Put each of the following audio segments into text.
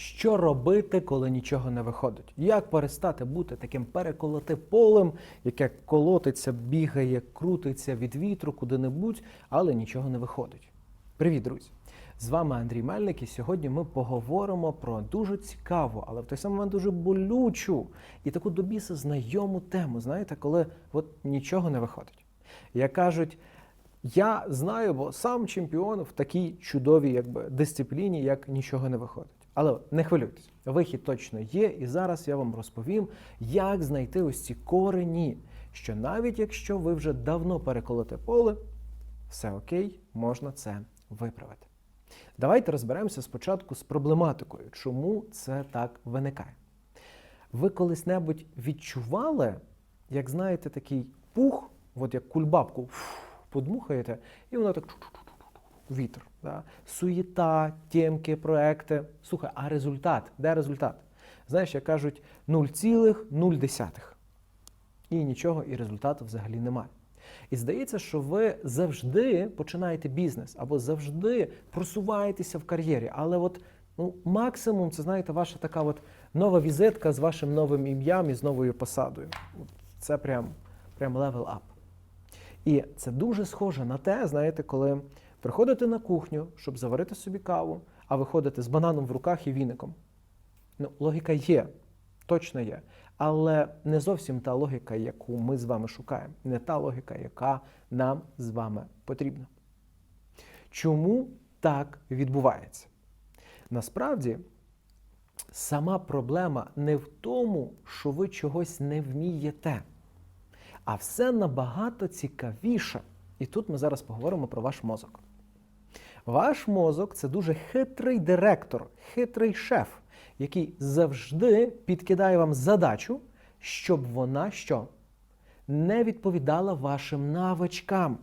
Що робити, коли нічого не виходить? Як перестати бути таким переколоти полем, яке колотиться, бігає, крутиться від вітру куди-небудь, але нічого не виходить? Привіт, друзі! З вами Андрій Мельник, і сьогодні ми поговоримо про дуже цікаву, але в той самий момент дуже болючу і таку до біса знайому тему. Знаєте, коли от нічого не виходить. Як кажуть, я знаю, бо сам чемпіон в такій чудовій якби, дисципліні, як нічого не виходить. Але не хвилюйтесь, вихід точно є, і зараз я вам розповім, як знайти ось ці корені, що навіть якщо ви вже давно переколоте поле, все окей, можна це виправити. Давайте розберемося спочатку з проблематикою, чому це так виникає. Ви колись-небудь відчували, як знаєте, такий пух, от як кульбабку подмухаєте, і воно так вітер. Да? Суєта, тємки, проекти. Слухай, а результат? Де результат? Знаєш, як кажуть, 0,0. І нічого, і результату взагалі немає. І здається, що ви завжди починаєте бізнес або завжди просуваєтеся в кар'єрі. Але от ну, максимум, це знаєте, ваша така от нова візитка з вашим новим ім'ям і з новою посадою. Це прям, прям level up. І це дуже схоже на те, знаєте, коли приходите на кухню, щоб заварити собі каву, а виходите з бананом в руках і віником. Ну, логіка є, точно є. Але не зовсім та логіка, яку ми з вами шукаємо, не та логіка, яка нам з вами потрібна. Чому так відбувається? Насправді, сама проблема не в тому, що ви чогось не вмієте, а все набагато цікавіше. І тут ми зараз поговоримо про ваш мозок. Ваш мозок це дуже хитрий директор, хитрий шеф, який завжди підкидає вам задачу, щоб вона що? Не відповідала вашим навичкам.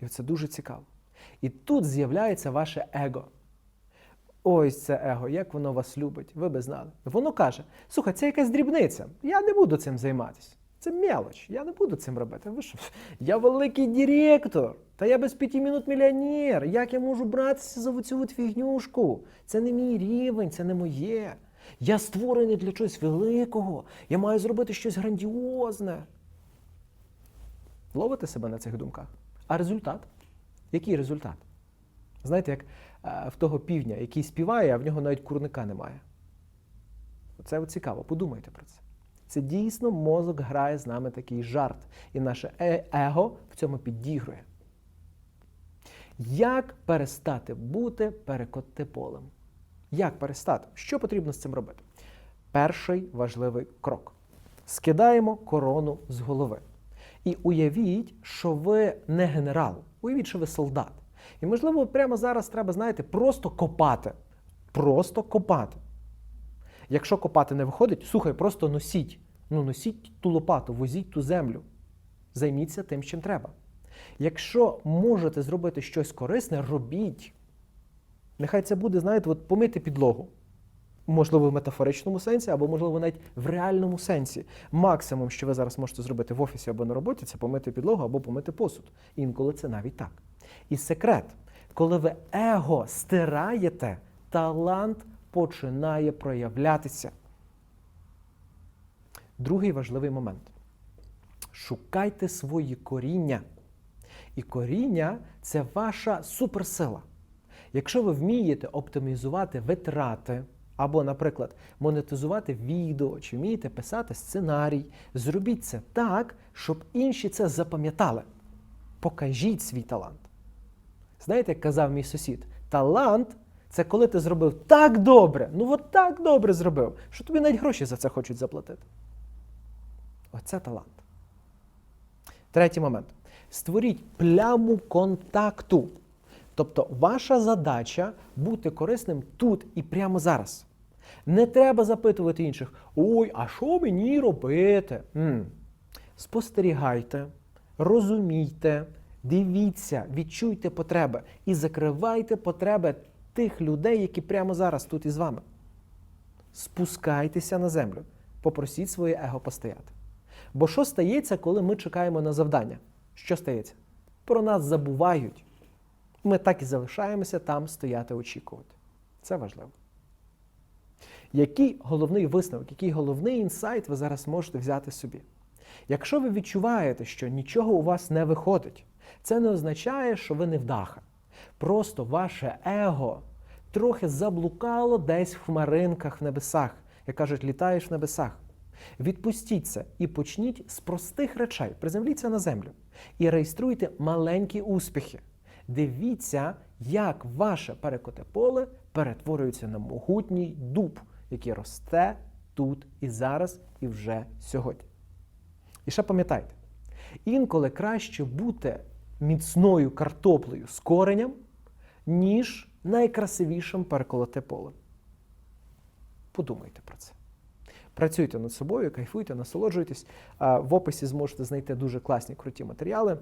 І це дуже цікаво. І тут з'являється ваше его. Ось це его, як воно вас любить, ви би знали. Воно каже: слухай, це якась дрібниця, я не буду цим займатися. Це мелоч, я не буду цим робити. Ви що? Я великий директор, та я без п'яти минут мільйонер. Як я можу братися за цю фігнюшку? Це не мій рівень, це не моє. Я створений для чогось великого. Я маю зробити щось грандіозне. Ловите себе на цих думках. А результат? Який результат? Знаєте, як е, в того півня, який співає, а в нього навіть курника немає. Це цікаво, подумайте про це. Це дійсно мозок грає з нами такий жарт, і наше е- его в цьому підігрує. Як перестати бути перекотти полем? Як перестати? Що потрібно з цим робити? Перший важливий крок: скидаємо корону з голови. І уявіть, що ви не генерал, уявіть, що ви солдат. І, можливо, прямо зараз треба, знаєте, просто копати. Просто копати. Якщо копати не виходить, слухай, просто носіть. Ну, носіть ту лопату, возіть ту землю. Займіться тим, чим треба. Якщо можете зробити щось корисне, робіть. Нехай це буде, знаєте, от помити підлогу. Можливо, в метафоричному сенсі, або, можливо, навіть в реальному сенсі. Максимум, що ви зараз можете зробити в офісі або на роботі, це помити підлогу або помити посуд. Інколи це навіть так. І секрет, коли ви его стираєте, талант починає проявлятися. Другий важливий момент. Шукайте свої коріння. І коріння це ваша суперсила. Якщо ви вмієте оптимізувати витрати, або, наприклад, монетизувати відео, чи вмієте писати сценарій, зробіть це так, щоб інші це запам'ятали. Покажіть свій талант. Знаєте, як казав мій сусід, талант це коли ти зробив так добре, ну от так добре зробив, що тобі навіть гроші за це хочуть заплатити. Оце талант. Третій момент. Створіть пляму контакту. Тобто, ваша задача бути корисним тут і прямо зараз. Не треба запитувати інших: ой, а що мені робити? М. Спостерігайте, розумійте, дивіться, відчуйте потреби і закривайте потреби тих людей, які прямо зараз тут із вами. Спускайтеся на землю, попросіть своє его постояти. Бо що стається, коли ми чекаємо на завдання? Що стається? Про нас забувають. Ми так і залишаємося там стояти, очікувати. Це важливо. Який головний висновок, який головний інсайт ви зараз можете взяти собі? Якщо ви відчуваєте, що нічого у вас не виходить, це не означає, що ви не вдаха. Просто ваше его трохи заблукало десь в хмаринках в небесах, як кажуть, літаєш в небесах. Відпустіть це і почніть з простих речей. Приземліться на землю і реєструйте маленькі успіхи. Дивіться, як ваше перекоте поле перетворюється на могутній дуб, який росте тут і зараз, і вже сьогодні. І ще пам'ятайте, інколи краще бути міцною картоплею з коренем, ніж найкрасивішим переколоте полем. Подумайте про це. Працюйте над собою, кайфуйте, насолоджуйтесь. В описі зможете знайти дуже класні круті матеріали.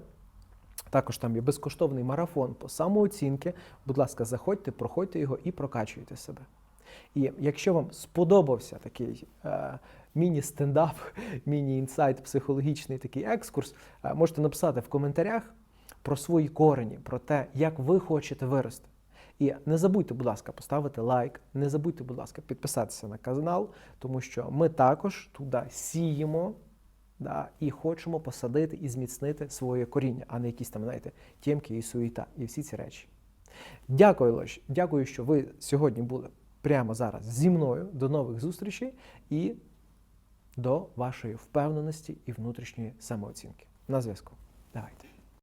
Також там є безкоштовний марафон по самооцінки. Будь ласка, заходьте, проходьте його і прокачуйте себе. І якщо вам сподобався такий е, міні-стендап, міні-інсайт, психологічний такий екскурс, е, можете написати в коментарях про свої корені, про те, як ви хочете вирости. І не забудьте, будь ласка, поставити лайк, не забудьте, будь ласка, підписатися на канал, тому що ми також туди сіємо да, і хочемо посадити і зміцнити своє коріння, а не якісь там, знаєте, тємки і суєта, і всі ці речі. Дякую, Лош, дякую, що ви сьогодні були прямо зараз зі мною. До нових зустрічей і до вашої впевненості і внутрішньої самооцінки. На зв'язку. Давайте.